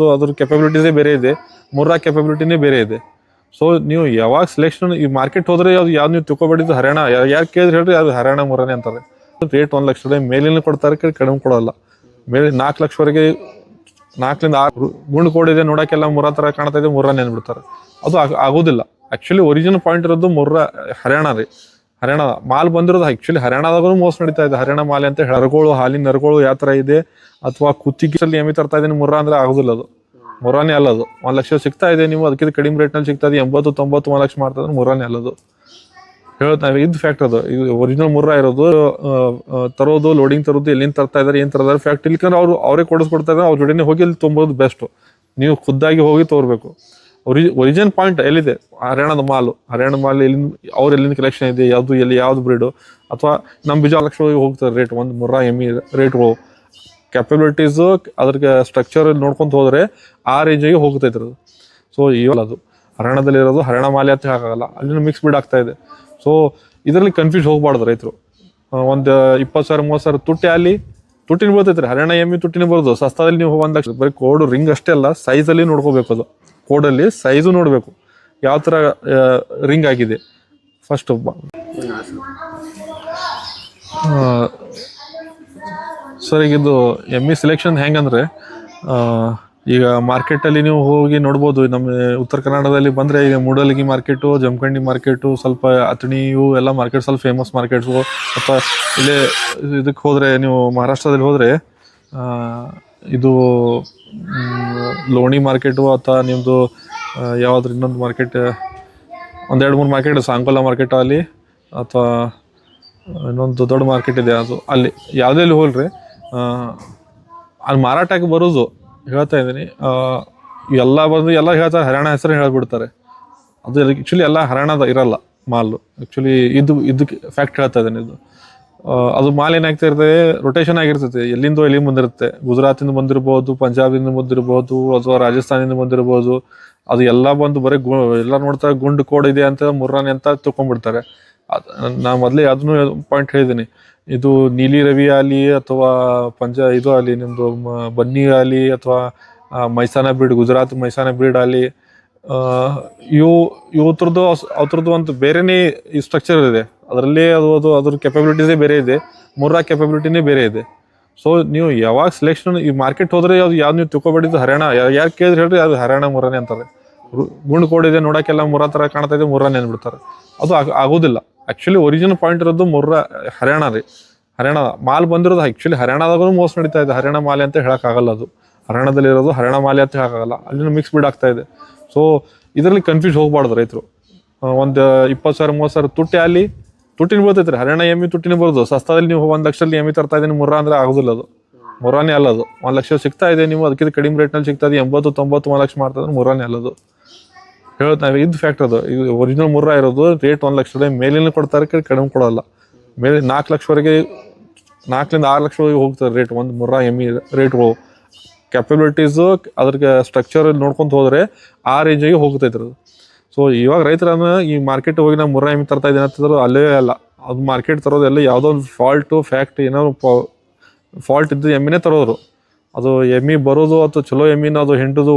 ಅದು ಅದ್ರ ಕೆಪಬಿಲಿಟೀಸೇ ಬೇರೆ ಇದೆ. ಮುರ್ರಾ ಕೆಪಬಿಲಿಟಿನೇ ಬೇರೆ ಇದೆ. ಸೊ ನೀವು ಯಾವಾಗ ಸೆಲೆಕ್ಷನ್ ಈ ಮಾರ್ಕೆಟ್ ಹೋದ್ರೆ ಯಾವ್ದು ಯಾವ್ದು ನೀವು ತಿಳ್ಕೊಬೇಡಿದ್ದು ಹರಿಯಾಣ. ಯಾರು ಕೇಳಿದ್ರೆ ಹೇಳ್ರಿ ಅದು ಹರಿಯಾಣ ಮುರಾನೆ ಅಂತಾರೆ. ರೇಟ್ ಒಂದು ಲಕ್ಷದ ಮೇಲೆ ಮೇಲಿನ ಕೊಡ್ತಾರೆ ಕಡೆ ಕಡಿಮೆ ಕೊಡೋಲ್ಲ. ಮೇಲೆ ನಾಲ್ಕು ಲಕ್ಷವರೆಗೆ ನಾಲ್ಕರಿಂದ ಆರು ಗುಂಡು ಕೋಡಿದೆ ನೋಡಕ್ಕೆಲ್ಲ ಮುರಾ ಥರ ಕಾಣ್ತಾ ಇದೆ, ಮುರಾನೆ ಅಂದ್ಬಿಡ್ತಾರೆ. ಅದು ಆಗೋದಿಲ್ಲ. ಆಕ್ಚುಲಿ ಒರಿಜಿನಲ್ ಪಾಯಿಂಟ್ ಇರೋದು ಮುರ್ರಾ ಹರಿಯಾಣ ರೀ. ಹರಿಯಾಣ ಮಾಲ್ ಬಂದಿರೋದು ಆಕ್ಚುಲಿ ಹರಿಯಾಣದಾಗೂ ಮೋಸ ನಡೀತಾ ಇದೆ. ಹರಿಯಾಣ ಮಾಲೆ ಅಂತ ಹರಗೋಳು ಹಾಲಿನ ನರಗೋಳು ಯಾವ ಥರ ಇದೆ ಅಥವಾ ಕುತ್ತಿಗೆಯಲ್ಲಿ ಎಮ್ಮಿ ತರ್ತಾ ಇದೀನಿ, ಮುರ್ರಾ ಅಂದ್ರೆ ಆಗೋದಿಲ್ಲ ಅದು. ಮುರಾನೇ ಅಲ್ಲ ಅದು. ಒಂದ್ ಲಕ್ಷ ಸಿಗ್ತಾ ಇದೆ ನೀವು, ಅದಕ್ಕಿಂತ ಕಡಿಮೆ ರೇಟ್ನಲ್ಲಿ ಸಿಗ್ತಾ ಇದೆ. ಎಂಬತ್ತು, ತೊಂಬತ್ತು, ಒಂದು ಲಕ್ಷ ಮಾಡ್ತಾ ಇದ್ರೆ ಮುರಾನೇ ಅಲ್ಲ ಅದು. ಹೇಳ್ತಾ ಇದು ಫ್ಯಾಕ್ಟ್ ಅದು. ಇದು ಒರಿಜಿನಲ್ ಮುರ್ರಾ ಇರೋದು ತರೋದು ಲೋಡಿಂಗ್ ತರೋದು, ಎಲ್ಲಿಂದ ತರ್ತಾ ಇದಾರೆ, ಏನ್ ತರ್ತಾರೆ ಫ್ಯಾಕ್ಟ್ ಇಲ್ಕಂದ್ರೆ ಅವ್ರು, ಅವರೇ ಕೊಡಿಸ್ಕೊಡ್ತಾ ಇದ್ದಾರೆ ಅವ್ರ ಜೊತೆನೇ ಹೋಗಿ ಇಲ್ಲಿ ತುಂಬೋದು ಬೆಸ್ಟ್ ನೀವು ಖುದ್ದಾಗಿ ಹೋಗಿ ತೋರ್ಬೇಕು. ಒರಿ ಒರಿಜಿನ್ ಪಾಯಿಂಟ್ ಎಲ್ಲಿದೆ? ಹರಿಯಾಣದ ಮಾಲು. ಹರಿಯಾಣ ಮಾಲ್ ಎಲ್ಲಿಂದ, ಅವ್ರು ಎಲ್ಲಿಂದ ಕಲೆಕ್ಷನ್ ಇದೆ? ಯಾವ್ದು, ಎಲ್ಲಿ, ಯಾವ್ದು ಬ್ರೀಡು ಅಥವಾ ನಮ್ಮ ಬಿಜಾ ಲಕ್ಷ ಹೋಗ್ತಾರೆ ರೇಟ್ ಒಂದು ಮುರ್ರಾ ಎಮ್ಮಿ ರೇಟ್ಗಳು ಕ್ಯಾಪಬಿಲಿಟೀಸು ಅದ್ರ ಸ್ಟ್ರಕ್ಚರ್ ನೋಡ್ಕೊಂತ ಹೋದರೆ ಆ ರೇಂಜಿಗೆ ಹೋಗ್ತೈತೆ ಅದು ಸೊ ಇವಲ್ಲ ಅದು. ಹರಿಯಾಣದಲ್ಲಿ ಇರೋದು ಹರಿಯಾಣ ಮಾಲೆ ಅಂತ ಹಾಕಾಗಲ್ಲ ಅಲ್ಲಿನ ಮಿಕ್ಸ್ ಬ್ರೀಡ್ ಆಗ್ತಾ ಇದೆ. ಸೊ ಇದರಲ್ಲಿ ಕನ್ಫ್ಯೂಸ್ ಹೋಗ್ಬಾರ್ದು ರೈತರು. ಒಂದು ಇಪ್ಪತ್ತು ಸಾವಿರ, ಮೂವತ್ತು ಸಾವಿರ ತುಟ್ಟಿ ಅಲ್ಲಿ, ತುಟ್ಟಿನ ಬರ್ತೈತ್ರಿ ಹರಿಯಾಣ ಎಮ್ಮಿ ತುಟ್ಟಿನ ಬರೋದು ಸಸ್ತಾದಲ್ಲಿ ನೀವು ಒಂದು ಲಕ್ಷ, ಬರೀ ಕೋಡು ರಿಂಗ್ ಅಷ್ಟೇ ಅಲ್ಲ ಸೈಜಲ್ಲಿ ನೋಡ್ಕೋಬೇಕು ಅದು. ಕೋಡಲ್ಲಿ ಸೈಜು ನೋಡಬೇಕು. ಯಾವ ಥರ ರಿಂಗ್ ಆಗಿದೆ. ಫಸ್ಟ್ ಸರ್ ಈಗ ಇದು ಎಮ್ಮಿ ಸೆಲೆಕ್ಷನ್ ಹೆಂಗಂದ್ರೆ ಈಗ ಮಾರ್ಕೆಟಲ್ಲಿ ನೀವು ಹೋಗಿ ನೋಡ್ಬೋದು. ನಮ್ಮ ಉತ್ತರ ಕನ್ನಡದಲ್ಲಿ ಬಂದರೆ ಈಗ ಮೂಡಲಗಿ ಮಾರ್ಕೆಟು ಜಮಖಂಡಿ ಮಾರ್ಕೆಟು ಸ್ವಲ್ಪ ಇವು ಎಲ್ಲ ಮಾರ್ಕೆಟ್ ಸ್ವಲ್ಪ ಫೇಮಸ್ ಮಾರ್ಕೆಟ್ಸು ಅಥವಾ ಇಲ್ಲೇ ಇದಕ್ಕೆ ಹೋದರೆ, ನೀವು ಮಹಾರಾಷ್ಟ್ರದಲ್ಲಿ ಹೋದರೆ ಇದು ಲೋಣಿ ಮಾರ್ಕೆಟು ಅಥವಾ ನಿಮ್ಮದು ಯಾವ್ದು ಇನ್ನೊಂದು ಮಾರ್ಕೆಟ್, ಒಂದೆರಡು ಮೂರು ಮಾರ್ಕೆಟ್ ಸಾಂಕೋಲ ಮಾರ್ಕೆಟ್ ಅಲ್ಲಿ, ಅಥವಾ ಇನ್ನೊಂದು ದೊಡ್ಡ ಮಾರ್ಕೆಟ್ ಇದೆ ಅದು, ಅಲ್ಲಿ, ಯಾವುದೇ ಅಲ್ಲಿ ಹೋಲ್ರಿ ಅಲ್ಲಿ ಮಾರಾಟಕ್ಕೆ ಬರೋದು ಹೇಳ್ತಾ ಇದ್ದೀನಿ. ಎಲ್ಲ ಬಂದು ಎಲ್ಲ ಹೇಳ್ತಾರೆ, ಹರಿಯಾಣ ಹೆಸರು ಹೇಳ್ಬಿಡ್ತಾರೆ. ಅದು ಆ್ಯಕ್ಚುಲಿ ಎಲ್ಲ ಹರಿಯಾಣದ ಇರಲ್ಲ ಮಾಲು ಆ್ಯಕ್ಚುಲಿ ಇದು, ಇದಕ್ಕೆ ಫ್ಯಾಕ್ಟ್ ಹೇಳ್ತಾ ಇದ್ದೀನಿ ಇದು. ಅದು ಮಾಲ್ ಏನಾಗ್ತಾ ಇರ್ತದೆ ರೊಟೇಷನ್ ಆಗಿರ್ತದೆ. ಎಲ್ಲಿಂದೋ ಎಲ್ಲಿ ಬಂದಿರುತ್ತೆ. ಗುಜರಾತಿಂದ ಬಂದಿರ್ಬೋದು, ಪಂಜಾಬಿಂದ ಬಂದಿರಬಹುದು ಅಥವಾ ರಾಜಸ್ಥಾನಿಂದ ಬಂದಿರಬಹುದು ಅದು ಎಲ್ಲ ಬಂದು ಬರೀ ಗು, ಎಲ್ಲ ನೋಡ್ತಾರೆ ಗುಂಡು ಕೋಡ್ ಇದೆ ಅಂತ ಮುರ್ರಾನೆ ಅಂತ ತಕೊಂಡ್ಬಿಡ್ತಾರೆ ನಾ ಮೊದಲೇ ಅದನ್ನು ಪಾಯಿಂಟ್ ಹೇಳಿದ್ದೀನಿ. ಇದು ನೀಲಿ ರವಿ ಆಗಲಿ ಅಥವಾ ಪಂಜಾ, ಇದು ಆಗಲಿ ನಿಮ್ಮದು ಬನ್ನಿ ಆಗಲಿ ಅಥವಾ ಮೈಸಾನ ಬ್ರೀಡ್, ಗುಜರಾತ್ ಮೈಸಾನ ಬ್ರೀಡ್ ಆಗಲಿ ಇವು ಇವತ್ರದ್ದು ಅವ್ರದ್ದು ಒಂದು ಬೇರೆನೇ ಸ್ಟ್ರಕ್ಚರ್ ಇದೆ. ಅದರಲ್ಲಿ ಅದು ಅದು, ಅದ್ರ ಕೆಪಬಿಲಿಟೀಸೇ ಬೇರೆ ಇದೆ. ಮುರ್ರಾ ಕೆಪಬಿಲಿಟಿನೇ ಬೇರೆ ಇದೆ. ಸೊ ನೀವು ಯಾವಾಗ ಸೆಲೆಕ್ಷನ್ ಈ ಮಾರ್ಕೆಟ್ ಹೋದ್ರೆ ಅದು ಯಾವ್ದು ನೀವು ತಿಳ್ಕೊಬೇಡಿದ್ದು ಹರ್ಯಾಣ. ಯಾರು ಕೇಳಿದ್ರೆ ಹೇಳ್ರಿ ಅದು ಹರ್ಯಾಣ ಮುರಾನೆ ಅಂತಾರೆ. ಗುಂಡು ಕೋಡಿದೆ ನೋಡೋಕ್ಕೆಲ್ಲ ಮುರ್ರಾ ಥರ ಕಾಣ್ತಾ ಇದೆ ಮುರ್ರಾ ಅಂದ್ಬಿಡ್ತಾರೆ. ಅದು ಆಗೋದಿಲ್ಲ. ಆ್ಯಕ್ಚುಲಿ ಒರಿಜಿನಲ್ ಪಾಯಿಂಟ್ ಇರೋದು ಮುರ್ರಾ ಹರ್ಯಾಣ ರೀ. ಹರ್ಯಾಣ, ಮಾಲ್ ಬಂದಿರೋದು ಆ್ಯಕ್ಚುಲಿ ಹರ್ಯಾಣದಾಗೂ ಮೋಸ ನಡೀತಾ ಇದೆ. ಹರ್ಯಾಣ ಮಾಲೆ ಅಂತ ಹೇಳೋಕ್ಕಾಗಲ್ಲ ಅದು. ಹರ್ಯಾಣದಲ್ಲಿರೋದು ಹರ್ಯಾಣ ಹರಿಯಾಣ ಮಾಲೆ ಅಂತ ಹೇಳೋಕ್ಕಾಗಲ್ಲ. ಅಲ್ಲಿನ ಮಿಕ್ಸ್ ಬಿಡ್ ಆಗ್ತಾ ಇದೆ. ಸೊ ಇದರಲ್ಲಿ ಕನ್ಫ್ಯೂಸ್ ಹೋಗ್ಬಾರ್ದು ರೈತರು. ಒಂದು, ಇಪ್ಪತ್ತು ಸಾವಿರ, ಮೂವತ್ತು ಸಾವಿರ ತುಟ್ಟಿ ಅಲ್ಲಿ ತುಟ್ಟಿನ ಬರ್ತೈತ್ರಿ ಹರಿಯಾಣ ಎಮ್ಮಿ ತುಟ್ಟಿನ ಬರೋದು ಸಸ್ತಾದಲ್ಲಿ ನೀವು ಒಂದು ಲಕ್ಷದಲ್ಲಿ ಎಮ್ಮಿ ತರ್ತಾ ಇದ್ದೀನಿ ಮುರ್ರಾ ಅಂದ್ರೆ ಆಗೋದಿಲ್ಲ ಅದು. ಮುರಾನೇ ಅಲ್ಲ ಅದು. ಒಂದು ಲಕ್ಷ ಸಿಗ್ತಾ ಇದೆ ನೀವು. ಅದಕ್ಕಿಂತ ಕಡಿಮೆ ರೇಟ್ನಲ್ಲಿ ಸಿಗ್ತಾ ಇದೆ. ಎಂಬತ್ತು, ತೊಂಬತ್ತು, ಒಂದು ಲಕ್ಷ ಮಾಡ್ತಾ ಇದ್ರೆ ಮುರಾನೇ ಅಲ್ಲ ಅದು. ಹೇಳ್ತಾ ಇದು ಫ್ಯಾಕ್ಟ್ ಅದು. ಇದು ಒರಿಜಿನಲ್ ಮುರ್ರಾ ಇರೋದು ರೇಟ್ ಒಂದು ಲಕ್ಷದ ಮೇಲಿನ ಕೊಡ್ತಾರೆ, ಕಡೆ ಕಡಿಮೆ ಕೊಡೋಲ್ಲ. ಮೇಲೆ ನಾಲ್ಕು ಲಕ್ಷವರೆಗೆ ನಾಲ್ಕರಿಂದ ಆರು ಲಕ್ಷವರೆಗೆ ಹೋಗ್ತಾರೆ ರೇಟ್ ಒಂದು ಮುರ್ರಾ ಎಮ್ಮಿ ರೇಟ್ಗಳು ಕ್ಯಾಪಬಿಲಿಟೀಸು ಅದ್ರ ಸ್ಟ್ರಕ್ಚರ್ ನೋಡ್ಕೊಂತ ಹೋದರೆ ಆ ರೇಂಜಿಗೆ ಹೋಗ್ತೈತೆ ಅದು. ಸೊ ಇವಾಗ ರೈತರನ್ನ ಈ ಮಾರ್ಕೆಟ್ ಹೋಗಿ ನಾವು ಮುರ್ರಾ ಎಮ್ಮಿ ತರ್ತಾ ಇದ್ದೀನಿ ಅಂತಂದ್ರೆ, ಅಲ್ಲೇ ಅಲ್ಲ. ಅದು ಮಾರ್ಕೆಟ್ ತರೋದೆಲ್ಲ ಯಾವುದೋ ಒಂದು ಫಾಲ್ಟು ಫ್ಯಾಕ್ಟ್ ಏನೋ ಫಾಲ್ಟ್ ಇದ್ದು ಎಮ್ಮಿನೇ ತರೋರು. ಅದು ಎಮ್ಮಿ ಬರೋದು ಅಥವಾ ಚಲೋ ಎಮ್ಮಿನ ಅದು ಹೆಂಟದು,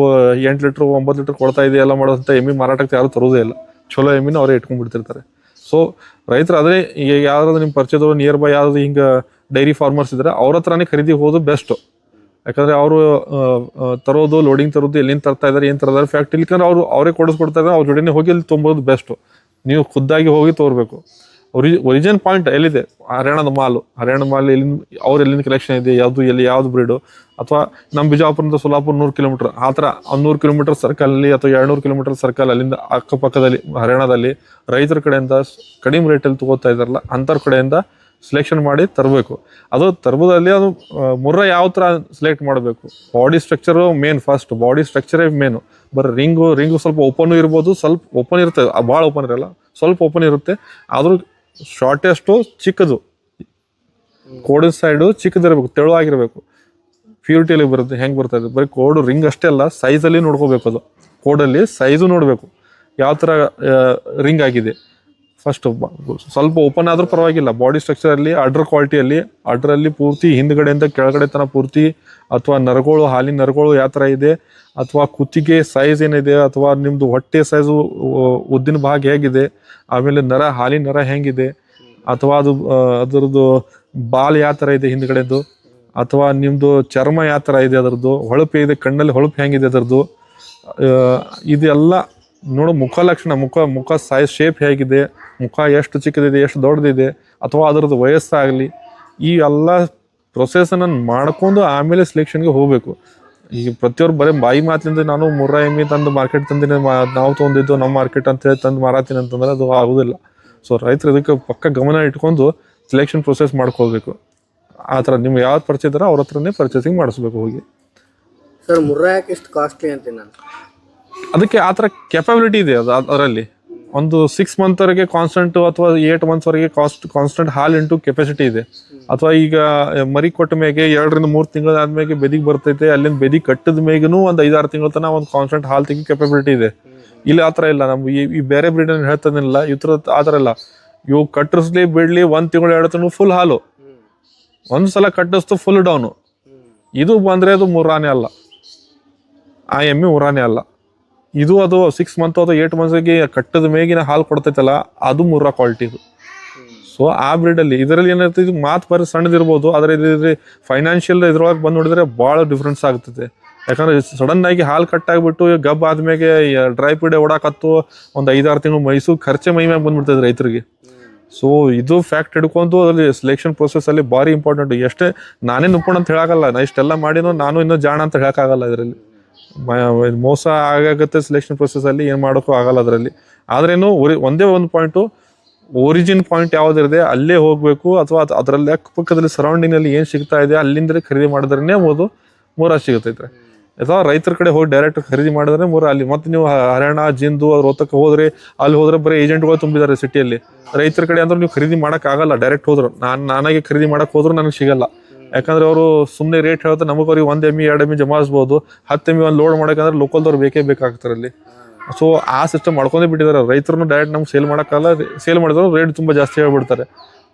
ಎಂಟು ಲೀಟ್ರ್, ಒಂಬತ್ತು ಲೀಟ್ರ್ ಕೊಡ್ತಾ ಇದೆ ಎಲ್ಲ ಮಾಡೋದಂತ ಎಮ್ಮಿ ಮಾರಾಟಕ್ಕೆ ಯಾರು ತರೋದೇ ಇಲ್ಲ. ಚಲೋ ಎಮ್ಮಿನ ಅವರೇ ಇಟ್ಕೊಂಡ್ಬಿಡ್ತಿರ್ತಾರೆ. ಸೊ ರೈತರು ಅದೇ ಈಗ ಯಾರಾದ್ರೂ ನಿಮ್ಮ ಪರಿಚಯದವರು ನಿಯರ್ ಬೈ ಯಾರಾದರೂ ಹಿಂಗೆ ಡೈರಿ ಫಾರ್ಮರ್ಸ್ ಇದ್ದರೆ ಅವ್ರ ಹತ್ರನೇ ಖರೀದಿ ಹೋಗೋದು ಬೆಸ್ಟು ಯಾಕಂದ್ರೆ ಅವರು ತರೋದು ಲೋಡಿಂಗ್ ತರೋದು, ಎಲ್ಲಿಂದ ತರ್ತಾ ಇದ್ದಾರೆ ಏನು ತರ್ತಾರೆ ಫ್ಯಾಕ್ಟ್ರಿ ಇಲ್ಕಂದ್ರೆ ಅವರು, ಅವರೇ ಕೊಡಿಸ್ಕೊಡ್ತಾ ಇದ್ದಾರೆ ಅವ್ರ ಜೊತೆನೇ ಹೋಗಿ ಅಲ್ಲಿ ತುಂಬೋದು ಬೆಸ್ಟು ನೀವು ಖುದ್ದಾಗಿ ಹೋಗಿ ತೋರ್ಬೇಕು. ಒರಿ ಒರಿಜಿನ್ ಪಾಯಿಂಟ್ ಎಲ್ಲಿದೆ? ಹರಿಯಾಣದ ಮಾಲು. ಹರಿಯಾಣ ಮಾಲ್ ಎಲ್ಲಿಂದ, ಅವ್ರ ಎಲ್ಲಿಂದ ಕಲೆಕ್ಷನ್ ಇದೆ? ಯಾವುದು, ಎಲ್ಲಿ, ಯಾವ್ದು ಬ್ರೀಡು ಅಥವಾ ನಮ್ಮ ಬಿಜಾಪುರದಿಂದ ಸೊಲಾಪುರ ನೂರು ಕಿಲೋಮೀಟರ್ ಆ ಥರ ನೂರು ಕಿಲೋಮೀಟರ್ ಸರ್ಕಲಲ್ಲಿ ಅಥವಾ ಎರಡ್ನೂರು ಕಿಲೋಮೀಟರ್ ಸರ್ಕಲ್ ಅಲ್ಲಿಂದ ಅಕ್ಕಪಕ್ಕದಲ್ಲಿ, ಹರಿಯಾಣದಲ್ಲಿ ರೈತರ ಕಡೆಯಿಂದ ಕಡಿಮೆ ರೇಟಲ್ಲಿ ತಗೋತಾ ಇದ್ದಾರಲ್ಲ ಅಂಥವ್ರ ಕಡೆಯಿಂದ ಸೆಲೆಕ್ಷನ್ ಮಾಡಿ ತರಬೇಕು. ಅದು ತರ್ಬೋದಲ್ಲಿ ಅದು ಮುರ್ರ ಯಾವ ಥರ ಸೆಲೆಕ್ಟ್ ಮಾಡಬೇಕು. Body structure main first body ಸ್ಟ್ರಕ್ಚರೇ main ಬರೀ ರಿಂಗು ರಿಂಗು ಸ್ವಲ್ಪ ಓಪನ್ ಇರ್ಬೋದು, ಸ್ವಲ್ಪ ಓಪನ್ ಇರುತ್ತೆ. ಭಾಳ ಓಪನ್ ಇರಲ್ಲ, ಸ್ವಲ್ಪ ಓಪನ್ ಇರುತ್ತೆ. ಆದರೂ ಶಾರ್ಟೆಸ್ಟು ಚಿಕ್ಕದು. ಕೋಡಿನ ಸೈಡು ಚಿಕ್ಕದಿರಬೇಕು ತೆಳುವಾಗಿರಬೇಕು ಪ್ಯೂರಿಟಿಯಲ್ಲಿ ಬರುತ್ತೆ, ಹೆಂಗೆ ಬರ್ತಾ ಇದೆ. ಬರೀ ಕೋಡು ರಿಂಗ್ ಅಷ್ಟೇ ಅಲ್ಲ ಸೈಜಲ್ಲಿ ನೋಡ್ಕೋಬೇಕು ಅದು. ಕೋಡಲ್ಲಿ ಸೈಜು ನೋಡಬೇಕು. ಯಾವ ಥರ ರಿಂಗ್ ಆಗಿದೆ. ಫಸ್ಟ್ ಸ್ವಲ್ಪ ಓಪನ್ ಆದ್ರೂ ಪರವಾಗಿಲ್ಲ. ಬಾಡಿ ಸ್ಟ್ರಕ್ಚರಲ್ಲಿ ಅಡ್ರ್ ಕ್ವಾಲಿಟಿಯಲ್ಲಿ ಅಡ್ರಲ್ಲಿ ಪೂರ್ತಿ ಹಿಂದ್ಗಡೆಯಿಂದ ಕೆಳಗಡೆ ತನ ಪೂರ್ತಿ, ಅಥವಾ ನರಗಳು, ಹಾಲಿನ ನರಗಳು ಯಾವ ಥರ ಇದೆ, ಅಥವಾ ಕುತ್ತಿಗೆ ಸೈಜ್ ಏನಿದೆ, ಅಥವಾ ನಿಮ್ಮದು ಹೊಟ್ಟೆ ಸೈಜು ಉದ್ದಿನ ಭಾಗ ಹೇಗಿದೆ, ಆಮೇಲೆ ನರ, ಹಾಲಿನ ನರ ಹೆಂಗಿದೆ, ಅಥವಾ ಅದು ಅದರದ್ದು ಬಾಲ್ ಯಾವ ಥರ ಇದೆ ಹಿಂದ್ಗಡೆದು, ಅಥವಾ ನಿಮ್ಮದು ಚರ್ಮ ಯಾವ ಥರ ಇದೆ ಅದರದ್ದು, ಹೊಳಪು ಇದೆ ಕಣ್ಣಲ್ಲಿ ಹೊಳಪು ಹೆಂಗಿದೆ ಅದರದ್ದು ಇದೆಲ್ಲ ನೋಡು, ಮುಖ ಲಕ್ಷಣ, ಮುಖ ಮುಖ ಸೈಜ್ ಶೇಪ್ ಹೇಗಿದೆ ಮುಖ ಎಷ್ಟು ಚಿಕ್ಕದಿದೆ ಎಷ್ಟು ದೊಡ್ಡದಿದೆ ಅಥವಾ ಅದರದ್ದು ವಯಸ್ಸಾಗಲಿ ಈ ಎಲ್ಲ ಪ್ರೊಸೆಸನ್ನು ಮಾಡ್ಕೊಂಡು ಆಮೇಲೆ ಸೆಲೆಕ್ಷನ್ಗೆ ಹೋಗಬೇಕು. ಈಗ ಪ್ರತಿಯೊಬ್ಬರು ಬರೀ ಬಾಯಿ ಮಾತಿನಿಂದ ನಾನು ಮೂರ ಎಮ್ಮಿ ತಂದು ಮಾರ್ಕೆಟ್ ತಂದಿನಿ ನಾವು ತೊಗೊಂಡಿದ್ದು ನಮ್ಮ ಮಾರ್ಕೆಟ್ ಅಂತ ಹೇಳಿ ತಂದು ಮಾರಾತೀನಿ ಅಂತಂದ್ರೆ ಅದು ಆಗೋದಿಲ್ಲ. ಸೊ ರೈತರು ಇದಕ್ಕೆ ಪಕ್ಕ ಗಮನ ಇಟ್ಕೊಂಡು ಸೆಲೆಕ್ಷನ್ ಪ್ರೊಸೆಸ್ ಮಾಡ್ಕೋಬೇಕು ಆ ಥರ ನಿಮ್ಗೆ ಯಾವ್ದು ಪರಿಚಯ ಇದಾರೋ ಅವ್ರ ಹತ್ರನೇ ಪರ್ಚೇಸಿಂಗ್ ಮಾಡಿಸ್ಬೇಕು ಹೋಗಿ. ಸರ್ ಮುರ್ರಾ ಯಾಕೆ ಇಷ್ಟು ಕಾಸ್ಟ್ಲಿ ಅಂತೀನಿ ನಾನು? ಅದಕ್ಕೆ ಆ ಥರ ಕೆಪಬಿಲಿಟಿ ಇದೆ ಅದು ಅದರಲ್ಲಿ? ಒಂದು ಸಿಕ್ಸ್ ಮಂತ್ವರೆಗೆ ಕಾನ್ಸ್ಟೆಂಟ್ ಅಥವಾ ಏಟ್ ಮಂತ್ಸ್ವರೆಗೆ ಕಾಸ್ಟ್ ಕಾನ್ಸ್ಟೆಂಟ್ ಹಾಲ್ ಇಂಟು ಕೆಪಾಸಿಟಿ ಇದೆ. ಅಥವಾ ಈಗ ಮರಿ ಕೊಟ್ಟ ಮೇಗೆ ಎರಡರಿಂದ ಮೂರು ತಿಂಗಳ ಮೇಲೆ ಬೆದಿಗೆ ಬರ್ತೈತೆ ಅಲ್ಲಿಂದ ಬೆದಿ ಕಟ್ಟದ ಮೇಗೂ ಒಂದು ಐದಾರು ತಿಂಗಳ ತನಕ ಒಂದು ಕಾನ್ಸ್ಟೆಂಟ್ ಹಾಲ್ ತೆಗಿ ಕೆಪಬಿಲಿಟಿ ಇದೆ. ಇಲ್ಲಿ ಆ ಥರ ಇಲ್ಲ. ನಮ್ಮ ಈ- ಈ ಬೇರೆ ಬ್ರೀಡ್ ಹೇಳ್ತಾನಿಲ್ಲ ಈ ಥರ ಆ ಥರ ಇಲ್ಲ. ಇವು ಕಟ್ಟಿಸ್ಲಿ ಬಿಡ್ಲಿ ಒಂದು ತಿಂಗಳು ಎರಡು ತಿಂಗಳು ಫುಲ್ ಹಾಲು. ಒಂದು ಸಲ ಕಟ್ಟಿಸ್ತು ಫುಲ್ ಡೌನು ಇದು ಬಂದರೆ ಅದು ಮುರಾನೆ ಅಲ್ಲ. ಆ ಎಮ್ಮೆ ಮುರಾನೆ ಅಲ್ಲ. ಇದು ಅದು ಸಿಕ್ಸ್ ಮಂತ್ ಅಥವಾ ಏಟ್ ಮಂತ್ಸ್ಗೆ ಕಟ್ಟದ ಮೇಗಿನ ಹಾಲು ಕೊಡ್ತೈತಲ್ಲ, ಅದು ಮೂರ ಕ್ವಾಲಿಟಿ ಇದು. ಸೊ ಆ ಬ್ರೀಡಲ್ಲಿ ಇದರಲ್ಲಿ ಏನಿರ್ತದೆ ಮಾತು ಬರೀ ಸಣ್ಣದಿರ್ಬೋದು, ಆದರೆ ಇದ್ರೆ ಫೈನಾನ್ಷಿಯಲ್ ಇದ್ರೊಳಗೆ ಬಂದು ನೋಡಿದ್ರೆ ಭಾಳ ಡಿಫ್ರೆನ್ಸ್ ಆಗ್ತದೆ ಯಾಕಂದ್ರೆ ಸಡನ್ ಆಗಿ ಹಾಲು ಕಟ್ಟಾಗ್ಬಿಟ್ಟು ಗಬ್ ಆದ್ಮೇಲೆ ಡ್ರೈ ಪೀಡೆ ಓಡಾಕತ್ತು ಒಂದು ಐದಾರು ತಿಂಗಳು ಮೈಸೂರು ಖರ್ಚೆ ಮೈ ಮ್ಯಾಗ ಬಂದ್ಬಿಡ್ತದೆ ರೈತರಿಗೆ. ಸೊ ಇದು ಫ್ಯಾಕ್ಟ್ ಹಿಡ್ಕೊಂಡು ಅದ್ರಲ್ಲಿ ಸೆಲೆಕ್ಷನ್ ಪ್ರೊಸೆಸ್ ಅಲ್ಲಿ ಭಾರಿ ಇಂಪಾರ್ಟೆಂಟ್ ಎಷ್ಟೇ ನಾನೇ ನುಪ್ಪಣ್ಣ ಅಂತ ಹೇಳೋಕ್ಕಲ್ಲ ನಾ ಇಷ್ಟೆಲ್ಲ ಮಾಡಿನೂ ನಾನು ಇನ್ನೂ ಜಾಣ ಅಂತ ಹೇಳಕ್ಕಾಗಲ್ಲ ಇದರಲ್ಲಿ. ಮೋಸ ಆಗಾಗತ್ತೆ ಸೆಲೆಕ್ಷನ್ ಪ್ರೊಸೆಸ್ ಅಲ್ಲಿ, ಏನ್ ಮಾಡೋಕ್ಕೂ ಆಗಲ್ಲ ಅದರಲ್ಲಿ. ಆದ್ರೇನು ಒರಿ- ಒಂದೇ ಒಂದು ಪಾಯಿಂಟು ಒರಿಜಿನ್ ಪಾಯಿಂಟ್ ಯಾವ್ದಿದೆ ಅಲ್ಲೇ ಹೋಗ್ಬೇಕು, ಅಥವಾ ಅದ್- ಅದರಲ್ಲಿ ಅಕ್ಕಪಕ್ಕದಲ್ಲಿ ಸರೌಂಡಿಂಗಲ್ಲಿ ಏನ್ ಸಿಗ್ತಾ ಇದೆ, ಅಲ್ಲಿಂದಲೇ ಖರೀದಿ ಮಾಡಿದ್ರೇನೆ ಓದು ಮೂರ ಸಿಗುತ್ತೈತೆ ಅಥವಾ ರೈತರ ಕಡೆ ಹೋಗಿ ಡೈರೆಕ್ಟ್ ಖರೀದಿ ಮಾಡಿದ್ರೆ ಮೂರ, ಅಲ್ಲಿ ಮತ್ತೆ ನೀವು ಹರಿಯಾಣ ಜಿಂದು ಹೊತ್ತಕ್ಕೆ ಹೋದ್ರೆ, ಅಲ್ಲಿ ಹೋದ್ರೆ ಬರೀ ಏಜೆಂಟ್ಗಳು ತುಂಬಿದ್ದಾರೆ ಸಿಟಿಯಲ್ಲಿ ರೈತರ ಕಡೆ ಅಂದ್ರೆ ನೀವು ಖರೀದಿ ಮಾಡಕ್ ಆಗಲ್ಲ ಡೈರೆಕ್ಟ್ ಹೋದ್ರು. ನಾನು ನಾನಾಗೆ ಖರೀದಿ ಮಾಡಕ್ ಹೋದ್ರು ನನಗೆ ಸಿಗಲ್ಲ. ಯಾಕಂದ್ರೆ ಅವರು ಸುಮ್ಮನೆ ರೇಟ್ ಹೇಳ್ತಾರೆ ನಮಗೆ ಅವ್ರಿಗೆ ಒಂದ್ ಎಮ್ಮಿ ಎರಡು ಎಮ್ಮಿ ಜಮಾಯಿಸ್ಬೋದು, ಹತ್ತು ಎಮ್ಮಿ ಒಂದು ಲೋಡ್ ಮಾಡಕಂದ್ರೆ ಲೋಕಲ್ದವ್ರು ಬೇಕೇ ಬೇಕಾಗ್ತಾರೆ ಅಲ್ಲಿ. ಸೊ ಆ ಸಿಸ್ಟಮ್ ಮಾಡ್ಕೊಂಡೇ ಬಿಟ್ಟಿದ್ದಾರೆ. ರೈತರನ್ನು ಡೈರೆಕ್ಟ್ ನಮ್ಗೆ ಸೇಲ್ ಮಾಡೋಕ್ಕಲ್ಲ ಸೇಲ್ ಮಾಡಿದ್ರು ರೇಟ್ ತುಂಬಾ ಜಾಸ್ತಿ ಹೇಳ್ಬಿಡ್ತಾರೆ.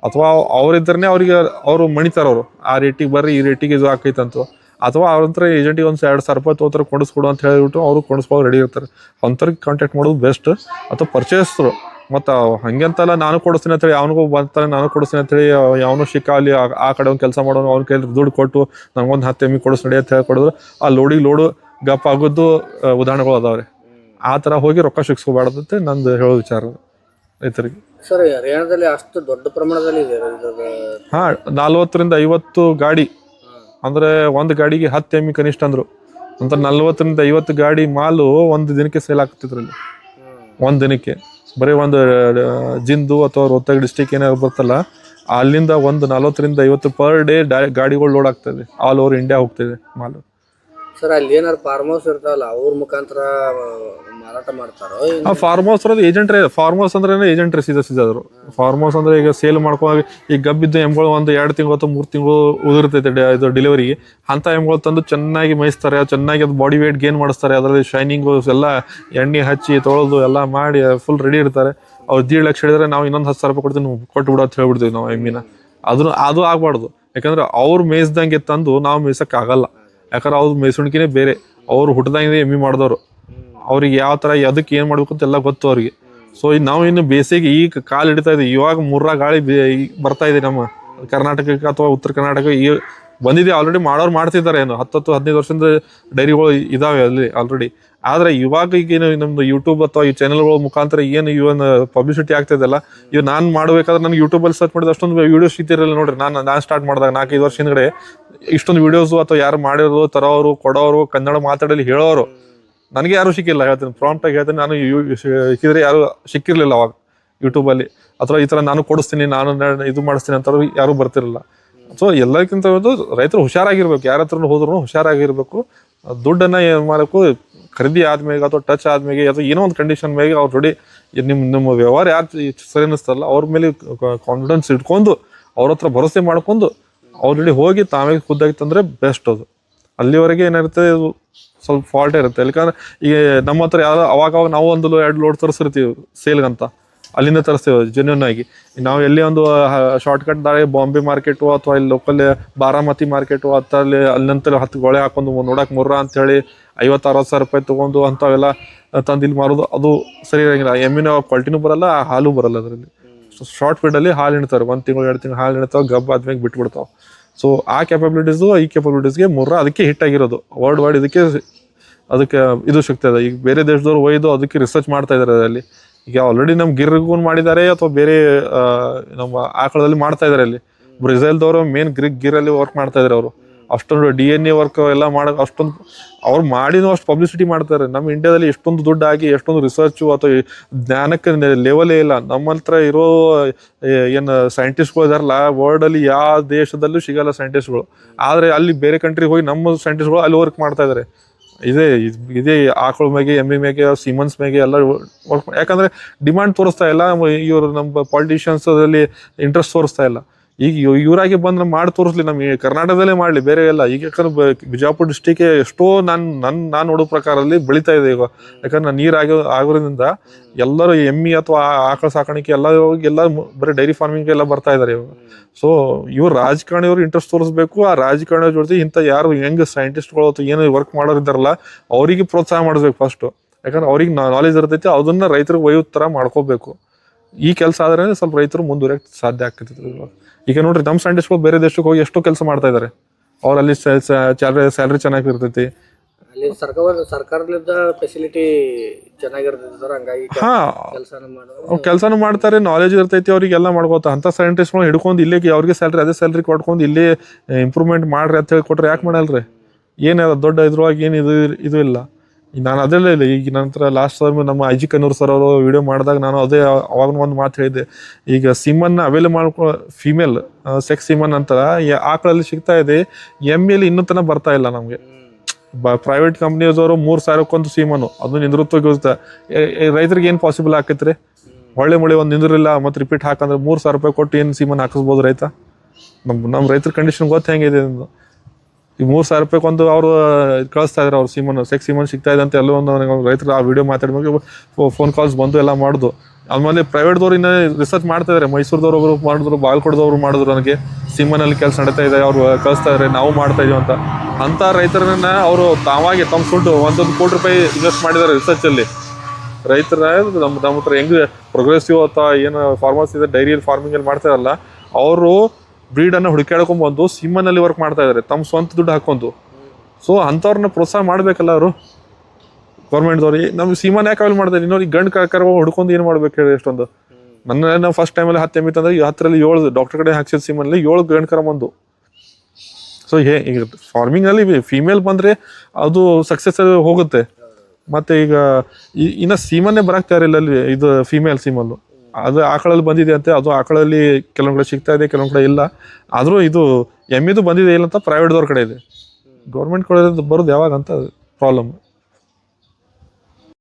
ಅಥವಾ ಅವ್ರಿದ್ರೇ ಅವ್ರಿಗೆ ಅವರು ಮಣಿತಾರೆ ಅವರು. ಆ ರೇಟಿಗೆ ಬರ್ರಿ, ಈ ರೇಟಿಗೆ ಇದು ಆಕೈತಂತ ಅಥವಾ ಅವ್ರ ಹತ್ರ ಏಜೆಂಟಿಗೆ ಒಂದು ಎರಡು ಸಾವಿರ ರೂಪಾಯಿ ತೊಗೋತಾರೆ, ಕೊಡಿಸ್ಕೊಡು ಅಂತ ಹೇಳಿಬಿಟ್ಟು ಅವರು ಕೊಡಿಸ್ಕೊಳ್ಳೋ ರೆಡಿ ಇರ್ತಾರೆ. ಅಂಥವ್ರಿಗೆ ಕಾಂಟ್ಯಾಕ್ಟ್ ಮಾಡೋದು ಬೆಸ್ಟ್ ಅಥವಾ ಪರ್ಚೇಸ್ರು ಮತ್ತು ಹಂಗೆಂತಲ್ಲ ನಾನು ಕೊಡಿಸ್ತೀನಿ ಅಂತೇಳಿ ಅವನಿಗೂ ಬರ್ತಾನೆ ನಾನು ಕೊಡಿಸ್ತೀನಿ ಅಂತೇಳಿ ಅವನು ಶಿಕ್ಕ ಅಲ್ಲಿ ಆ- ಕಡೆ ಒಂದು ಕೆಲಸ ಮಾಡೋನು ಅವ್ನ ಕೈಲಿ ದುಡ್ಡು ಕೊಟ್ಟು ನಂಗೊಂದು ಹತ್ತು ಎಮ್ಮಿ ಕೊಡಿಸ್ ನಡಿ ಅಂತ ಹೇಳಿ ಕೊಡಿದ್ರು. ಆ ಲೋಡಿಗೆ ಲೋಡು ಗಪ್ ಆಗೋದು ಉದಾಹರಣೆಗಳು ಅದಾವ್ರಿ. ಆ ಥರ ಹೋಗಿ ರೊಕ್ಕ ಶಿಕ್ಸ್ಕೋಬಾರ್ದಂತೆ ನಂದು ಹೇಳೋ ವಿಚಾರ ರೈತರಿಗೆ. ಸರ್ ಹರಿಯಾಣದಲ್ಲಿ ಅಷ್ಟು ದೊಡ್ಡ ಪ್ರಮಾಣದಲ್ಲಿ ಹಾ ನಲ್ವತ್ತರಿಂದ ಐವತ್ತು ಗಾಡಿ. ಅಂದ್ರೆ ಒಂದು ಗಾಡಿಗೆ ಹತ್ತು ಎಮ್ಮಿ ಕನಿಷ್ಠ ಅಂದ್ರು. ಅಂತ ನಲ್ವತ್ತರಿಂದ ಐವತ್ತು ಗಾಡಿ ಮಾಲು ಒಂದು ದಿನಕ್ಕೆ ಸೇಲ್ ಆಗ್ತಿದ್ರಲ್ಲಿ ಒಂದು ದಿನಕ್ಕೆ. ಬರೀ ಒಂದು ಜಿಂದು ಅಥವಾ ರೋಹ್ತಗ್ ಡಿಸ್ಟಿಕ್ ಏನಾದ್ರು ಬರ್ತಲ್ಲ ಅಲ್ಲಿಂದ ಒಂದು ನಲವತ್ತರಿಂದ ಐವತ್ತು ಪರ್ ಡೇ, ಗಾಡಿಗಳು ಲೋಡ್ ಆಗ್ತದೆ. ಆಲ್ ಓವರ್ ಇಂಡಿಯಾ ಹೋಗ್ತದೆ ಮಾಲು. ಸರ್ ಅಲ್ಲಿ ಏನಾರು ಫಾರ್ಮ್ ಹೌಸ್ ಇರ್ತಾವಲ್ಲ, ಅವ್ರ ಮುಖಾಂತರ ಮಾರಾಟ ಮಾಡ್ತಾರೋ? ಆ ಫಾರ್ಮ್ ಹೌಸ್ ಇರೋದು ಏಜೆಂಟ್ ಫಾರ್ಮ್ ಹೌಸ್ ಅಂದ್ರೆ ಏಜೆಂಟ್ ಸೀದಾ ಸೀದಾದ್ರು. ಫಾರ್ಮ್ ಹೌಸ್ ಅಂದ್ರೆ ಈಗ ಸೇಲ್ ಮಾಡ್ಕೊಂಡಾಗ ಈಗ ಗಬ್ಬಿದ್ದ ಎಮ್ಗಳು ಒಂದು ಎರಡು ತಿಂಗಳು ಅಥವಾ ಮೂರು ತಿಂಗಳು ಉದುರ್ತೈತೆ ಇದು ಡೆಲಿವರಿಗೆ ಅಂತ ಎಮ್ಗಳು ತಂದು ಚೆನ್ನಾಗಿ ಮೇಯಿಸ್ತಾರೆ, ಚೆನ್ನಾಗಿ ಅದು ಬಾಡಿ ವೇಟ್ ಗೇನ್ ಮಾಡಿಸ್ತಾರೆ, ಅದರಲ್ಲಿ ಶೈನಿಂಗು ಎಲ್ಲ ಎಣ್ಣೆ ಹಚ್ಚಿ ತೊಳೆದು ಎಲ್ಲ ಮಾಡಿ ಫುಲ್ ರೆಡಿ ಇರ್ತಾರೆ. ಅವ್ರು ದೀಡ್ ಲಕ್ಷ ಹೇಳಿದ್ರೆ ನಾವು ಇನ್ನೊಂದು ಹತ್ತು ಸಾವಿರ ರೂಪಾಯಿ ಕೊಡ್ತೀವಿ ನೀವು ಕೊಟ್ಟು ಬಿಡು ಅಂತ ಹೇಳ್ಬಿಡ್ತೀವಿ ನಾವು ಎಮ್ಮಿನ ಅದನ್ನು ಅದು ಆಗ್ಬಾರ್ದು. ಯಾಕಂದ್ರೆ ಅವ್ರು ಮೇಯಿಸ್ದಂಗೆ ತಂದು ನಾವು ಮೇಯ್ಸೋಕ್ಕಾಗಲ್ಲ. ಯಾಕಂದ್ರೆ ಅವ್ರ ಮೇಸುಣಿಕೆನೇ ಬೇರೆ. ಅವ್ರು ಹುಟ್ಟದಾಗಿಂದ ಎಮ್ಮಿ ಮಾಡಿದವರು. ಅವ್ರಿಗೆ ಯಾವ ತರ ಅದಕ್ಕೆ ಏನು ಮಾಡಬೇಕು ಅಂತ ಎಲ್ಲ ಗೊತ್ತು ಅವ್ರಿಗೆ. ಸೊ ನಾವು ಇನ್ನು ಬೇಸಿಗೆ ಈಗ ಕಾಲು ಹಿಡಿತಾ ಇದೆ. ಇವಾಗ ಮುರ್ರಾ ಗಾಳಿ ಬರ್ತಾ ಇದೆ ನಮ್ಮ ಕರ್ನಾಟಕಕ್ಕೆ ಅಥವಾ ಉತ್ತರ ಕರ್ನಾಟಕ, ಈ ಬಂದಿದೆ ಆಲ್ರೆಡಿ ಮಾಡೋರು ಮಾಡ್ತಿದ್ದಾರೆ ಏನು? ಹತ್ತತ್ತು ಹದಿನೈದು ವರ್ಷದಿಂದ ಡೈರಿಗಳು ಇದಾವೆ ಅಲ್ಲಿ ಆಲ್ರೆಡಿ ಆದ್ರೆ ಇವಾಗ ಈಗ ಏನು, ನಮ್ದು ಯೂಟ್ಯೂಬ್ ಅಥವಾ ಈ ಚಾನೆಲ್ಗಳ ಮುಖಾಂತರ ಏನು ಇವನ್ ಪಬ್ಲಿಸಿಟಿ ಆಗ್ತಿದೆಲ್ಲ ಇವ್ ನಾನು ಮಾಡ್ಬೇಕಾದ್ರೆ ನನಗೆ ಯೂಟ್ಯೂಬಲ್ಲಿ ಸರ್ಚ್ ಮಾಡಿದ ಅಷ್ಟೊಂದು ವಿಡಿಯೋಸ್ ಸಿಗ್ತಿರಲಿಲ್ಲ ನೋಡ್ರಿ. ನಾನು ನಾನು ಸ್ಟಾರ್ಟ್ ಮಾಡಿದಾಗ ನಾಲ್ಕೈದು ವರ್ಷ ಹಿಂದ್ಗಡೆ ಇಷ್ಟೊಂದು ವಿಡಿಯೋಸ್ ಅಥವಾ ಯಾರು ಮಾಡಿರೋದು ತರೋರು, ಕೊಡೋರು, ಕನ್ನಡ ಮಾತಾಡಲಿ ಹೇಳೋರು, ನನಗೆ ಯಾರು ಸಿಕ್ಕಿಲ್ಲ, ಹೇಳ್ತೀನಿ. ಪ್ರಾಂಪ್ಟಾಗಿ ಹೇಳ್ತೀನಿ, ನಾನು ಸಿಕ್ಕಿದ್ರೆ ಯಾರು ಸಿಕ್ಕಿರಲಿಲ್ಲ ಅವಾಗ ಯೂಟ್ಯೂಬಲ್ಲಿ ಅಥವಾ ಈ ತರ ನಾನು ಕೊಡಿಸ್ತೀನಿ, ನಾನು ಇದು ಮಾಡಿಸ್ತೀನಿ ಅಂತ ಯಾರು ಬರ್ತಿರಲಿಲ್ಲ. ಸೊ ಎಲ್ಲಕ್ಕಿಂತ ಒಂದು ರೈತರು ಹುಷಾರಾಗಿರ್ಬೇಕು. ಯಾರ ಹತ್ರ ಹೋದ್ರು ಹುಷಾರಾಗಿರ್ಬೇಕು. ದುಡ್ಡನ್ನ ಏನು ಮಾಡಬೇಕು? ಖರೀದಿ ಆದ್ಮೇಲೆ ಅಥವಾ ಟಚ್ ಆದ್ಮೇಲೆ ಅಥವಾ ಏನೋ ಒಂದು ಕಂಡೀಷನ್ ಮೇಲೆ ಅವ್ರ ನೋಡಿ ನಿಮ್ಮ ನಿಮ್ಮ ವ್ಯವಹಾರ ಯಾರು ಸರಿ ಅನ್ನಿಸ್ತಲ್ಲ, ಅವ್ರ ಮೇಲೆ ಕಾನ್ಫಿಡೆನ್ಸ್ ಇಟ್ಕೊಂಡು ಅವ್ರ ಹತ್ರ ಭರೋಸೆ ಮಾಡ್ಕೊಂಡು ಅವ್ರ ಜೋಡಿ ಹೋಗಿ ತಾವೇ ಖುದ್ದಾಗಿ ತಂದ್ರೆ ಬೆಸ್ಟ್ ಅದು. ಅಲ್ಲಿವರೆಗೆ ಏನಿರುತ್ತೆ ಸ್ವಲ್ಪ ಫಾಲ್ಟ್ ಇರುತ್ತೆ. ಯಾಕಂದ್ರೆ ಈಗ ನಮ್ಮ ಹತ್ರ ಯಾರೋ ಅವಾಗ ನಾವು ಒಂದು ಎರಡು ಲೋಡ್ ತರಿಸಿರ್ತೀವಿ ಸೇಲ್ಗಂತ ಅಲ್ಲಿಂದ ತರಿಸ್ತೇವೆ ಜೆನ್ಯೂನ್ ಆಗಿ. ನಾವು ಎಲ್ಲಿ ಒಂದು ಶಾರ್ಟ್ಕಟ್ ದಾರಿ ಬಾಂಬೆ ಮಾರ್ಕೆಟು ಅಥವಾ ಇಲ್ಲಿ ಲೋಕಲ್ ಬಾರಾಮತಿ ಮಾರ್ಕೆಟು ಅಲ್ಲಿ ಅಲ್ಲಿಂತ ಹತ್ತು ಗೊಳೆ ಹಾಕೊಂಡು ನೋಡಕ್ಕೆ ಮುರ್ರ ಅಂತ ಹೇಳಿ ಐವತ್ತು ಅರವತ್ತು ಸಾವಿರ ರೂಪಾಯಿ ತೊಗೊಂಡು ಅಂಥವೆಲ್ಲ ತಂದು ಇಲ್ಲಿ ಮಾರೋದು, ಅದು ಸರಿ ಇರಂಗಿಲ್ಲ. ಎಮ್ಮಿನ ಕ್ವಾಲಿಟಿನೂ ಬರಲ್ಲ ಹಾಲು ಬರಲ್ಲ ಅದರಲ್ಲಿ. ಶಾರ್ಟ್ ಪೀರಿಯಡಲ್ಲಿ ಹಾಲು ಇಣ್ತಾರೆ ಒಂದು ತಿಂಗಳು, ಎರಡು ತಿಂಗಳು ಹಾಲು ಇಣ್ತಾವೆ, ಗಬ್ಬ ಆದ್ಮೇಲೆ ಬಿಟ್ಬಿಡ್ತಾವೆ. ಸೊ ಆ ಕೆಪಬಿಲಿಟೀಸು ಈ ಕೆಪಬಿಲಿಟೀಸ್ಗೆ ಮುರ್ರ ಅದಕ್ಕೆ ಹಿಟ್ ಆಗಿರೋದು. ವರ್ಲ್ಡ್ ವೈಡ್ ಇದಕ್ಕೆ, ಅದಕ್ಕೆ ಇದು ಶಕ್ತಿ ಇದೆ ಈಗ ಬೇರೆ ದೇಶದವ್ರು ಒಯ್ದು ಅದಕ್ಕೆ ರಿಸರ್ಚ್ ಮಾಡ್ತಾ ಇದ್ದಾರೆ ಅದರಲ್ಲಿ. ಈಗ ಆಲ್ರೆಡಿ ನಮ್ಮ ಗಿರ್ಗೂ ಮಾಡಿದ್ದಾರೆ ಅಥವಾ ಬೇರೆ ನಮ್ಮ ಆಕಳದಲ್ಲಿ ಮಾಡ್ತಾ ಇದ್ದಾರೆ ಅಲ್ಲಿ. ಬ್ರೆಜಿಲ್ದವರು ಮೇನ್ ಗ್ರಿಗ್ ಗಿರಲ್ಲಿ ವರ್ಕ್ ಮಾಡ್ತಾ ಇದ್ದಾರೆ ಅವರು. ಅಷ್ಟೊಂದು ಡಿ ಎನ್ ಎ ವರ್ಕ್ ಎಲ್ಲ ಮಾಡೋ, ಅಷ್ಟೊಂದು ಅವ್ರು ಮಾಡಿನೂ ಅಷ್ಟು ಪಬ್ಲಿಸಿಟಿ ಮಾಡ್ತಾರೆ. ನಮ್ಮ ಇಂಡಿಯಾದಲ್ಲಿ ಎಷ್ಟೊಂದು ದುಡ್ಡು ಆಗಿ ಎಷ್ಟೊಂದು ರಿಸರ್ಚು ಅಥವಾ ಜ್ಞಾನಕ್ಕೆ ಲೆವೆಲೇ ಇಲ್ಲ. ನಮ್ಮ ಹತ್ರ ಇರೋ ಏನು ಸೈಂಟಿಸ್ಟ್ಗಳು ಇದಾರಲ್ಲ ವರ್ಲ್ಡಲ್ಲಿ ಯಾವ ದೇಶದಲ್ಲೂ ಸಿಗಲ್ಲ ಸೈಂಟಿಸ್ಟ್ಗಳು ಆದರೆ ಅಲ್ಲಿ ಬೇರೆ ಕಂಟ್ರಿಗೆ ಹೋಗಿ ನಮ್ಮ ಸೈಂಟಿಸ್ಟ್ಗಳು ಅಲ್ಲಿ ವರ್ಕ್ ಮಾಡ್ತಾ ಇದ್ದಾರೆ ಇದೇ, ಇದ್- ಆಕಳ ಮೇಗೆ ಎಮ್ಮೆ ಮೇಗೆ ಸಿಮನ್ಸ್ ಮೇಗೆ ಎಲ್ಲ ವರ್ಕ್ ಯಾಕಂದ್ರೆ ಡಿಮಾಂಡ್ ತೋರಿಸ್ತಾ ಇಲ್ಲ, ಇವರು ನಮ್ಮ ಪಾಲಿಟಿಷಿಯನ್ಸ್ ಅಲ್ಲಿ ಇಂಟ್ರೆಸ್ಟ್ ತೋರಿಸ್ತಾ ಇಲ್ಲ. ಈಗ ಇವ್- ಇವರಾಗಿ ಬಂದ್ರೆ ಮಾಡಿ ತೋರಿಸ್ಲಿ ನಮಗೆ ಕರ್ನಾಟಕದಲ್ಲೇ ಮಾಡಲಿ, ಬೇರೆ ಎಲ್ಲ. ಈಗ ಯಾಕಂದ್ರೆ ಬಿಜಾಪುರ ಡಿಸ್ಟಿಕ್ ಎಷ್ಟೋ ನಾನು ನನ್ನ ನಾನು ನೋಡೋ ಪ್ರಕಾರದಲ್ಲಿ ಬೆಳೀತಾ ಇದೆ ಈಗ. ಯಾಕಂದ್ರೆ ನೀರು ಆಗೋ ಆಗೋದ್ರಿಂದ ಎಲ್ಲರೂ ಎಮ್ಮಿ ಅಥವಾ ಆಕಳ ಸಾಕಾಣಿಕೆ ಎಲ್ಲ ಹೋಗಿ ಎಲ್ಲ ಬರೀ ಡೈರಿ ಫಾರ್ಮಿಂಗ್ ಎಲ್ಲ ಬರ್ತಾ ಇದ್ದಾರೆ ಇವಾಗ. ಸೊ ಇವ್ರು ರಾಜಕಾರಣಿಯವರು ಇಂಟ್ರೆಸ್ಟ್ ತೋರಿಸ್ಬೇಕು, ಆ ರಾಜಕಾರಣಿಯ ಜೊತೆ ಇಂಥ ಯಾರು ಹೆಂಗ್ ಸೈಂಟಿಸ್ಟ್ಗಳು ಅಥವಾ ಏನು ವರ್ಕ್ ಮಾಡೋರು ಇದ್ದಾರಲ್ಲ, ಅವರಿಗೆ ಪ್ರೋತ್ಸಾಹ ಮಾಡಿಸ್ಬೇಕು ಫಸ್ಟ್ ಯಾಕಂದ್ರೆ ಅವ್ರಿಗೆ ನಾಲೆಜ್ ಇರ್ತೈತಿ, ಅದನ್ನ ರೈತರಿಗೆ ಒಯ್ಯೋ ಥರ ಮಾಡ್ಕೋಬೇಕು. ಈ ಕೆಲಸ ಆದ್ರೆ ಸ್ವಲ್ಪ ರೈತರು ಮುಂದುವರಿಯಕ್ಕೆ ಸಾಧ್ಯ ಆಗ್ತೈತಿ ಇವಾಗ. ಈಗ ನೋಡ್ರಿ ನಮ್ಮ ಸೈಂಟಿಸ್ಟ್ಗಳು ಬೇರೆ ದೇಶಕ್ಕೆ ಹೋಗಿ ಎಷ್ಟೋ ಕೆಲಸ ಮಾಡ್ತಾ ಇದ್ದಾರೆ ಅವ್ರು ಅಲ್ಲಿ ಸ್ಯಾಲ್ರಿ ಸ್ಯಾಲ್ರಿ ಚೆನ್ನಾಗಿ ಇರ್ತೈತಿ ಅಲ್ಲಿ ಸರ್ಕಾರ ಸರ್ಕಾರದಿಂದ ಫೆಸಿಲಿಟಿ ಚೆನ್ನಾಗಿರ್ತೈತಿ ಸರ್ ಹಂಗಾಗಿ ಹಾ ಕೆಲಸನ ಮಾಡೋದು ಅವ್ರು ಕೆಲಸನೂ ಮಾಡ್ತಾರೆ ನಾಲೆಜ್ ಇರ್ತೈತಿ ಅವ್ರಿಗೆಲ್ಲ ಮಾಡ್ಕೋತ ಅಂತ ಸೈಂಟಿಸ್ಟ್ಗಳು ಹಿಡ್ಕೊಂಡು ಇಲ್ಲೇ ಅವ್ರಿಗೆ ಸ್ಯಾಲ್ರಿ ಅದೇ ಸ್ಯಾಲ್ರಿ ಕೊಡ್ಕೊಂಡು ಇಲ್ಲೇ ಇಂಪ್ರೂವ್ಮೆಂಟ್ ಮಾಡ್ರಿ ಅಂತ ಹೇಳಿ ಕೊಟ್ರೆ ಯಾಕೆ ಮಾಡಲ್ರಿ? ಏನು ದೊಡ್ಡ ಇದ್ರೊಳಗೆ ಏನು ಇದು ಇದು ಇಲ್ಲ. ನಾನು ಅದೆಲ್ಲ ಇಲ್ಲ ಈಗ ನಂತರ ಲಾಸ್ಟ್ ಟೈಮ್ ನಮ್ಮ ಐಜಿ ಕನ್ನೂರ್ ಸರ್ ಅವರು ವಿಡಿಯೋ ಮಾಡಿದಾಗ ನಾನು ಅದೇ ಅವಾಗ ಒಂದು ಮಾತು ಹೇಳಿದೆ ಈಗ ಸಿಮನ್ನ ಅವೈಲ್ ಮಾಡ್ಕೊ ಫಿಮೇಲ್ ಸೆಕ್ಸ್ ಸಿಮನ್ ಅಂತ ಆಕಳಲ್ಲಿ ಸಿಗ್ತಾ ಇದೆ ಎಮ್ಮೆಲಿ ಇನ್ನೂ ತನಕ ಬರ್ತಾ ಇಲ್ಲ ನಮಗೆ. ಬ ಪ್ರೈವೇಟ್ ಕಂಪ್ನಿಯವರು ಮೂರು ಸಾವಿರಕ್ಕೊಂದು ಸೀಮನು ಅದು ನಿಂದ್ರತ್ವ ರೈತರಿಗೆ ಏನು ಪಾಸಿಬಲ್ ಆಕೈತ್ರಿ? ಒಳ್ಳೆ ಮಳೆ ಒಂದು ನಿಂದ್ರಿಲ್ಲ, ಮತ್ತು ರಿಪೀಟ್ ಹಾಕಂದ್ರೆ ಮೂರು ಸಾವಿರ ರೂಪಾಯಿ ಕೊಟ್ಟು ಏನು ಸೀಮನ್ ಹಾಕಿಸ್ಬೋದು ರೈತ? ನಮ್ಮ ನಮ್ಮ ರೈತರ ಕಂಡೀಷನ್ ಗೊತ್ತು ಹೆಂಗಿದೆ ಈಗ ಮೂರು ಸಾವಿರ ರೂಪಾಯಿ ಒಂದು ಅವರು ಕಳಿಸ್ತಾ ಇದ್ರು ಅವ್ರು ಸೀಮನ್ ಸೆಕ್ ಸೀಮನ್ ಸಿಗ್ತಾ ಇದೆ ಅಂತ ಎಲ್ಲೋ ಒಂದು ರೈತರು ಆ ವಿಡಿಯೋ ಮಾತಾಡಿದಾಗ ಫೋನ್ ಕಾಲ್ಸ್ ಬಂದು ಎಲ್ಲ ಮಾಡುದು. ಆಮೇಲೆ ಪ್ರೈವೇಟ್ದವ್ರು ಇನ್ನೂ ರಿಸರ್ಚ್ ಮಾಡ್ತಾ ಇದಾರೆ. ಮೈಸೂರದವ್ರು ಒಬ್ಬರು ಮಾಡಿದ್ರು ಬಾಗಲಕೋಟದವ್ರು ಮಾಡಿದ್ರು ನನಗೆ. ಸಿಮ್ಮನಲ್ಲಿ ಕೆಲಸ ನಡೀತಾ ಇದೆ, ಅವ್ರು ಕಳಿಸ್ತಾ ಇದ್ದಾರೆ ನಾವು ಮಾಡ್ತಾ ಇದೀವಿ ಅಂತ. ಅಂತ ರೈತರನ್ನ ಅವರು ತಾವಾಗಿ ತಮ್ಮ ಸುಟ್ಟು ಒಂದೊಂದು ಕೋಟಿ ರೂಪಾಯಿ ಇನ್ವೆಸ್ಟ್ ಮಾಡಿದ್ದಾರೆ ರಿಸರ್ಚ್ ಅಲ್ಲಿ. ರೈತರ ನಮ್ಮ ನಮ್ಮ ಹತ್ರ ಹೆಂಗ್ ಪ್ರೋಗ್ರೆಸಿವ್ ಅಥವಾ ಏನು ಫಾರ್ಮರ್ಸ್ ಇದೆ ಡೈರಿಯಲ್ಲಿ ಫಾರ್ಮಿಂಗ್ ಅಲ್ಲಿ ಮಾಡ್ತಾರಲ್ಲ ಅವರು ಬ್ರೀಡ್ ಅನ್ನ ಹುಡುಕಾಡ್ಕೊಂಡ್ಬಂದು ಸಿಮ್ಮನಲ್ಲಿ ವರ್ಕ್ ಮಾಡ್ತಾ ಇದ್ದಾರೆ ತಮ್ಮ ಸ್ವಂತ ದುಡ್ಡು ಹಾಕೊಂಡು ಸೊ ಅಂಥವ್ರನ್ನ ಪ್ರೋತ್ಸಾಹ ಮಾಡ್ಬೇಕಲ್ಲ ಅವರು? ಗೌರ್ಮೆಂಟ್ದವ್ರು ನಮ್ಗೆ ಸೀಮಾನ ಯಾಕೆ ಅವೆಲ್ಲ ಮಾಡ್ತಾರೆ ಇನ್ನೊಂದು ಗಂಡು ಕರ್ಕರ ಹುಡ್ಕೊಂಡು ಏನು ಮಾಡ್ಬೇಕು ಹೇಳಿ ಎಷ್ಟೊಂದು? ನನ್ನ ನಾವು ಫಸ್ಟ್ ಟೈಮಲ್ಲಿ ಹತ್ತು ಎಮ್ಮೆ ತಂದ್ರೆ ಹತ್ತರಲ್ಲಿ ಏಳು ಡಾಕ್ಟರ್ ಕಡೆ ಹಾಕ್ಸಿದ ಸೀಮಲ್ಲಿ ಏಳು ಗಂಡು ಕರ ಬಂದು. ಸೊ ಹೇ, ಈಗ ಫಾರ್ಮಿಂಗಲ್ಲಿ ಫೀಮೇಲ್ ಬಂದರೆ ಅದು ಸಕ್ಸಸ್ ಹೋಗುತ್ತೆ. ಮತ್ತೆ ಈಗ ಇನ್ನ ಸೀಮನ್ನೇ ಬರಾಕ್ತಾರೆ ಅಲ್ಲಿ, ಇದು ಫೀಮೇಲ್ ಸೀಮಲ್ಲು ಅದು ಆಕಳಲ್ಲಿ ಬಂದಿದೆ ಅಂತೆ, ಅದು ಆಕಳಲ್ಲಿ ಕೆಲವೊಂದು ಕಡೆ ಸಿಗ್ತಾ ಇದೆ, ಕೆಲವೊಂದು ಕಡೆ ಇಲ್ಲ. ಆದರೂ ಇದು ಎಮ್ಮಿದು ಬಂದಿದೆ ಇಲ್ಲ ಅಂತ ಪ್ರೈವೇಟ್ದವ್ರ ಕಡೆ ಇದೆ. ಗೌರ್ಮೆಂಟ್ ಕಡೆ ಬರೋದು ಯಾವಾಗ ಅಂತ ಪ್ರಾಬ್ಲಮ್